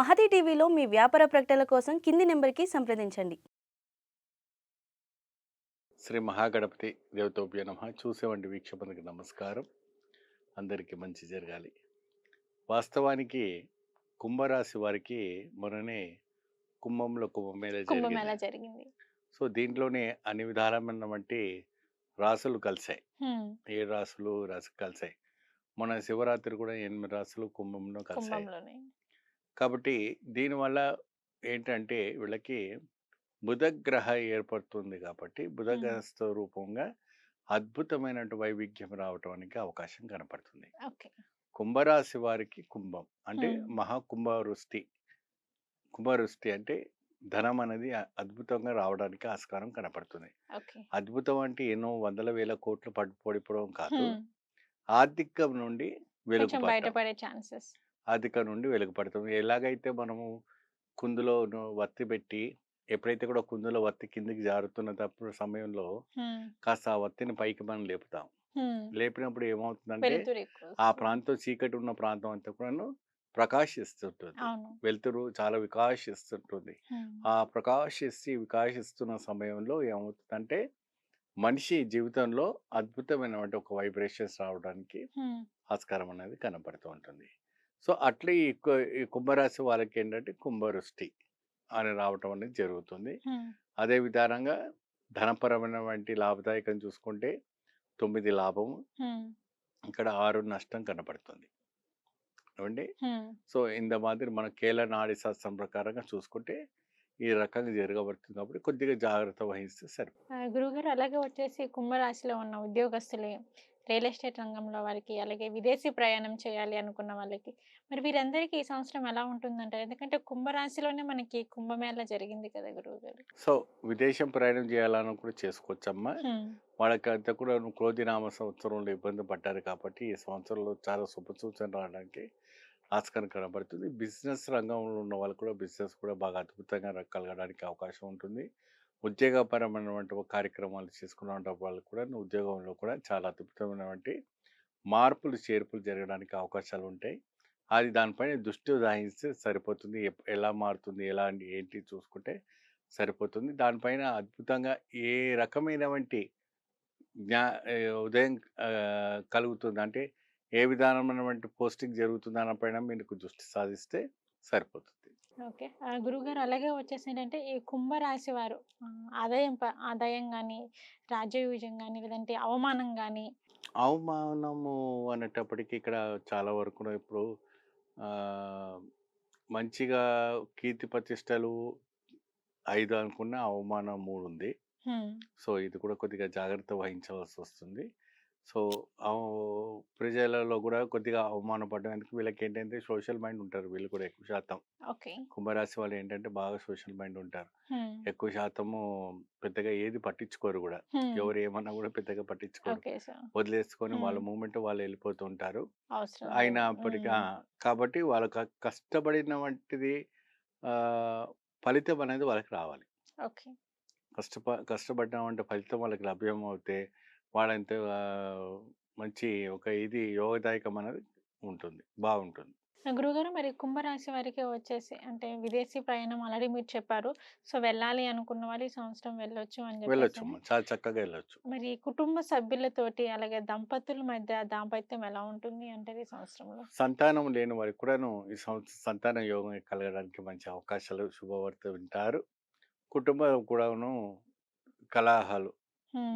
మహతి టీవీలో మీ వ్యాపార ప్రకటనల కోసం కింది నెంబర్కి సంప్రదించండి. శ్రీ మహాగణపతి దేవతోభ్య నమ. చూసేవంటి వీక్షకులకు నమస్కారం. అందరికీ మంచి జరగాలి. వాస్తవానికి కుంభరాశి వారికి మొన్ననే కుంభంలో కుంభమేళ జరిగింది. సో దీంట్లోనే అన్ని విధాలమైనటువంటి రాసులు కలిసాయి. ఏడు రాసులు రాసు కలిసాయి మన శివరాత్రి కూడా ఎనిమిది రాసులు కుంభంలో కలిసాయి కాబట్టి దీనివల్ల ఏంటంటే వీళ్ళకి బుధగ్రహ ఏర్పడుతుంది కాబట్టి బుధగ్రహ రూపంగా అద్భుతమైన వైవిధ్యం రావటానికి అవకాశం కనపడుతుంది. కుంభరాశి వారికి కుంభం అంటే. మహాకుంభవృష్టి. కుంభవృష్టి అంటే ధనం అనేది అద్భుతంగా రావడానికి ఆస్కారం కనపడుతుంది. అద్భుతం అంటే ఎన్నో వందల వేల కోట్లు పడి పడిపోవడం కాదు. ఆర్థికం నుండి వెలుగుపడటం బయటపడే ఛాన్సెస్. ఆర్థిక నుండి వెలుగుపడుతుంది ఎలాగైతే మనము కుందులో వత్తి పెట్టి ఎప్పుడైతే కూడా కుందులో వత్తి కిందికి జారుతున్న తప్పుడు సమయంలో కాస్త ఆ వత్తిని పైకి మనం లేపుతాం. లేపినప్పుడు ఏమవుతుందంటే ఆ. ప్రాంతం చీకటి ఉన్న ప్రాంతం అంతా కూడాను ప్రకాశిస్తుంటుంది. వెలుతురు చాలా వికాసిస్తుంటుంది. ఆ ప్రకాశిస్తూ వికాసిస్తున్న సమయంలో ఏమవుతుందంటే మనిషి జీవితంలో అద్భుతమైనటువంటి ఒక వైబ్రేషన్స్ రావడానికి. ఆస్కారం అనేది కనపడుతూ ఉంటుంది. సో అట్లే ఈ కుంభరాశి వాళ్ళకి ఏంటంటే కుంభవృష్టి అని రావటం అనేది జరుగుతుంది. అదే విధానంగా ధనపరమైనటువంటి లాభదాయకం చూసుకుంటే తొమ్మిది లాభము. ఇక్కడ ఆరు నష్టం కనపడుతుంది ఏమండి హ్మ్. సో ఇంత మాదిరి మన కేల నాడి శాస్త్రం ప్రకారంగా చూసుకుంటే ఈ రకంగా జరగబడుతుంది కాబట్టి కొద్దిగా జాగ్రత్త వహిస్తే సరి ఆ, గురువుగారు అలాగే వచ్చేసి కుంభరాశిలో ఉన్న ఉద్యోగస్తులే రియల్ ఎస్టేట్ రంగంలో వారికి అలాగే విదేశీ ప్రయాణం చేయాలి అనుకున్న వాళ్ళకి. మరి వీరందరికీ ఈ సంవత్సరం ఎలా ఉంటుందంటారు? ఎందుకంటే కుంభరాశిలోనే మనకి కుంభమేళ జరిగింది కదా గురువు గారు. సో విదేశం ప్రయాణం చేయాలని కూడా చేసుకోవచ్చమ్మా. వాళ్ళకి అంతా కూడా క్రోధినామ సంవత్సరంలో ఇబ్బంది పడ్డారు కాబట్టి ఈ సంవత్సరంలో చాలా శుభ సూచన రావడానికి ఆస్కారం కనబడుతుంది. బిజినెస్ రంగంలో ఉన్న వాళ్ళు కూడా బిజినెస్ కూడా బాగా అద్భుతంగా కలగడానికి అవకాశం ఉంటుంది. ఉద్యోగపరమైనటువంటి కార్యక్రమాలు చేసుకున్న వాళ్ళు కూడా ఉద్యోగంలో కూడా చాలా అద్భుతమైనటువంటి మార్పులు చేర్పులు జరగడానికి అవకాశాలు ఉంటాయి. అది దానిపైన దృష్టి ఉదాహిస్తే సరిపోతుంది. ఎప్- ఎలా మారుతుంది ఎలా ఏంటి చూసుకుంటే సరిపోతుంది. దానిపైన అద్భుతంగా ఏ రకమైనటువంటి జ్ఞా ఉదయం కలుగుతుంది అంటే ఏ విధానమైనటువంటి పోస్టింగ్ జరుగుతుంది దానిపైన మీకు దృష్టి సాధిస్తే సరిపోతుంది. ఓకే. గురువు గారు అలాగే వచ్చేసి ఏంటంటే ఈ కుంభరాశి వారు ఆదాయం ఆదాయం కానీ రాజ్యవిజయం కానీ లేదంటే అవమానం కానీ అవమానము అనేటప్పటికీ ఇక్కడ చాలా వరకు ఇప్పుడు ఆ, మంచిగా కీర్తి ప్రతిష్టలు ఐదు అనుకున్న అవమానం మూడు ఉంది. సో ఇది కూడా కొద్దిగా జాగ్రత్త వహించవలసి వస్తుంది. సో ప్రజలలో కూడా కొద్దిగా అవమానపడడానికి వీళ్ళకి ఏంటంటే సోషల్ మైండ్ ఉంటారు వీళ్ళు కూడా ఎక్కువ శాతం. కుంభరాశి వాళ్ళు ఏంటంటే బాగా సోషల్ మైండ్ ఉంటారు. ఎక్కువ శాతము పెద్దగా ఏది పట్టించుకోరు కూడా. ఎవరు ఏమన్నా కూడా పెద్దగా పట్టించుకోరు. వదిలేసుకొని వాళ్ళ. మూమెంట్ వాళ్ళు వెళ్ళిపోతూ ఉంటారు. అయినప్పటికీ. కాబట్టి వాళ్ళకి కష్టపడిన వంటిది ఆ, ఫలితం అనేది వాళ్ళకి రావాలి. ఓకే. కష్టప కష్టపడ్డాం అంటే ఫలితం వాళ్ళకి లభ్యం అవుతే వాళ్ళంత మంచి ఒక ఇది యోగదాయకం అనేది ఉంటుంది. బాగుంటుంది. గురుగారు మరి కుంభరాశి వారికి వచ్చేసి అంటే విదేశీ ప్రయాణం ఆల్రెడీ మీరు చెప్పారు. సో వెళ్ళాలి అనుకున్న వాళ్ళు ఈ సంవత్సరం వెళ్ళొచ్చు అని వెళ్ళొచ్చు చాలా చక్కగా వెళ్ళొచ్చు. మరి కుటుంబ సభ్యులతోటి అలాగే దంపతుల మధ్య దాంపత్యం ఎలా ఉంటుంది అంటే ఈ సంవత్సరంలో? సంతానం లేని వారికి కూడాను ఈ సంవత్సరం సంతాన యోగం కలగడానికి మంచి అవకాశాలు శుభవార్త వింటారు. కుటుంబం కూడాను కలహాలు.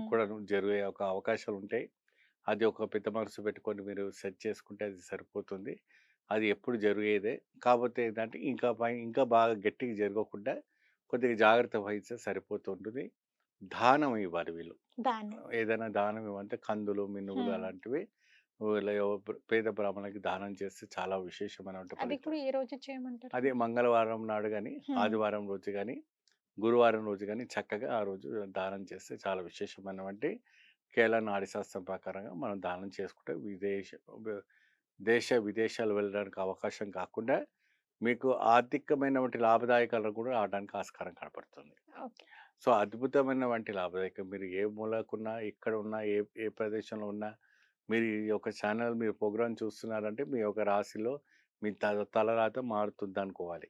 కూడా జరిగే ఒక అవకాశాలు ఉంటాయి అది ఒక పెద్ద మనసు పెట్టుకొని మీరు సెట్ చేసుకుంటే అది సరిపోతుంది. అది ఎప్పుడు జరిగేదే. కాకపోతే ఏంటంటే ఇంకా పై ఇంకా బాగా గట్టిగా జరగకుండా కొద్దిగా జాగ్రత్త వహిస్తే సరిపోతుంటుంది. దానం ఇవ్వాలి వీళ్ళు. ఏదైనా దానం ఇవ్వంటే కందులు మినుగులు. అలాంటివి పేద బ్రాహ్మణులకి దానం చేస్తే చాలా విశేషమైన అది మంగళవారం నాడు కానీ. ఆదివారం రోజు కానీ గురువారం రోజు కానీ చక్కగా ఆ రోజు దానం చేస్తే చాలా విశేషమైనటువంటి కేరళ నాడి శాస్త్రం ప్రకారంగా మనం దానం చేసుకుంటే విదేశ దేశ విదేశాలు వెళ్ళడానికి అవకాశం కాకుండా మీకు ఆర్థికమైనటువంటి లాభదాయకాలు కూడా రావడానికి ఆస్కారం కనపడుతుంది. సో అద్భుతమైనటువంటి లాభదాయకం. మీరు ఏ మూలకున్నా ఎక్కడ ఉన్నా ఏ ఏ ప్రదేశంలో ఉన్నా మీరు ఈ యొక్క ఛానల్ మీరు ప్రోగ్రామ్ చూస్తున్నారంటే మీ యొక్క రాశిలో మీ తల తలరాత మారుతుంది అనుకోవాలి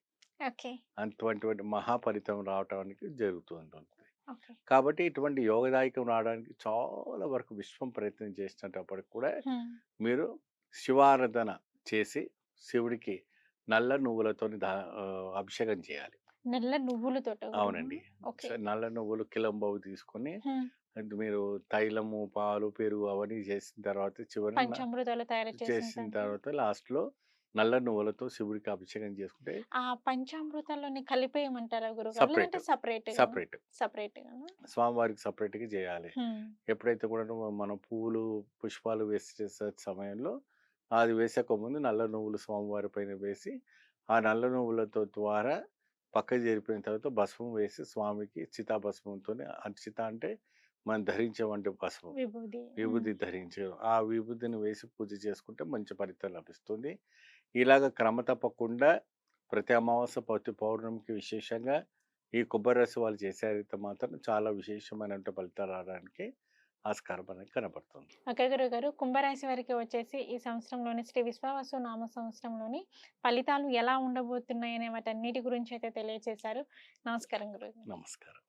అటువంటి మహాఫలితం రావటానికి జరుగుతుంటుంది. ఓకే. కాబట్టి ఇటువంటి యోగదాయకం రావడానికి చాలా వరకు విశ్వం ప్రయత్నం చేసినప్పటికి కూడా మీరు శివారాధన చేసి శివుడికి నల్ల ఆ, అభిషేకం చేయాలి. నల్ల నువ్వులతో అవునండి. నల్ల నువ్వులు కిలంబవు తీసుకొని మీరు తైలము పాలు పెరుగు అవన్నీ చేసిన తర్వాత చివరి చేసిన చేసిన తర్వాత? లాస్ట్లో నల్ల నువ్వులతో శివుడికి అభిషేకం చేసుకుంటే ఆ పంచామృతాల్లోని కలిపేయమంటారా గురుగారు? సపరేట్. సపరేట్. సపరేట్ స్వామివారికి separate గా చేయాలి ఎప్పుడైతే కూడా మనం పువ్వులు పుష్పాలు వేసి చేసే సమయంలో అది వేసక ముందు నల్ల నువ్వులు స్వామివారి పైన వేసి ఆ నల్ల నువ్వులతో ద్వారా పక్క జరిపిన తర్వాత భస్మం వేసి స్వామికి చితా భస్మంతో చిత అంటే మనం ధరించే వంటి భస్మం. విభూది విభూతి ధరించే ఆ విభూతిని వేసి పూజ చేసుకుంటే మంచి ఫలితం లభిస్తుంది. ఇలాగ క్రమ తప్పకుండా ప్రతి అమావాస్య ప్రతి పౌర్ణమికి విశేషంగా ఈ కొబ్బరి రసం వాళ్ళు చేసేదైతే మాత్రం చాలా విశేషమైన ఫలితాలు రావడానికి ఆస్కారం అనేది కనబడుతుంది. ఓకే గురుగారు కుంభరాశి వారికి వచ్చేసి ఈ సంవత్సరంలోని శ్రీ విశ్వావసు నామ సంవత్సరంలోని ఫలితాలు ఎలా ఉండబోతున్నాయి అనే వాటన్నిటి గురించి అయితే తెలియజేశారు నమస్కారం గురుగారు నమస్కారం.